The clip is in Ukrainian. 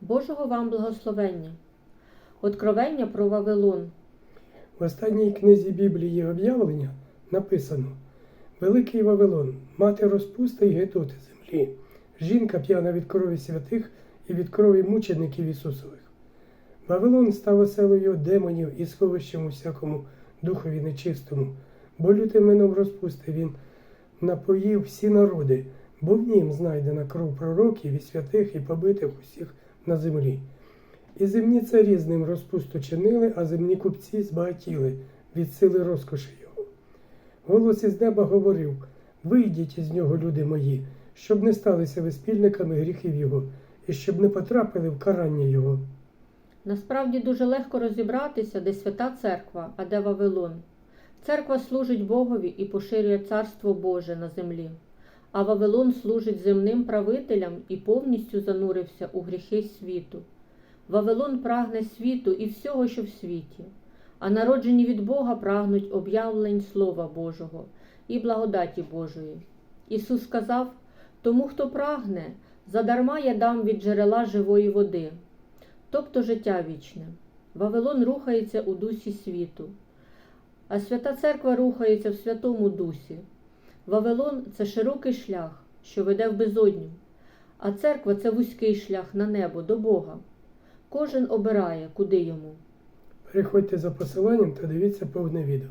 Божого вам благословення. Откровення про Вавилон. В останній книзі Біблії об'явлення написано Великий Вавилон, мати розпусти й гетоти землі, жінка п'яна від крові святих і від крові мучеників Ісусових. Вавилон став оселою демонів і сховищем усякому духові нечистому, бо лютим вином розпусти він напоїв всі народи, бо в нім знайдена кров пророків і святих і побитих усіх на землі. І земні царі з ним розпусту чинили, а земні купці збагатіли від сили розкоші його. Голос із неба говорив: Вийдіть із нього, люди мої, щоб не сталися ви спільниками гріхів його, і щоб не потрапили в карання його. Насправді дуже легко розібратися, де свята церква, а де Вавилон. Церква служить Богові і поширює царство Боже на землі, а Вавилон служить земним правителям і повністю занурився у гріхи світу. Вавилон прагне світу і всього, що в світі, а народжені від Бога прагнуть об'явлень Слова Божого і благодаті Божої. Ісус сказав: Тому, хто прагне, задарма я дам від джерела живої води тобто життя вічне. Вавилон рухається у дусі світу, а свята церква рухається в Святому Дусі. Вавилон це широкий шлях, що веде в безодню, а церква це вузький шлях на небо до Бога. Кожен обирає, куди йому. Переходьте за посиланням та дивіться повне відео.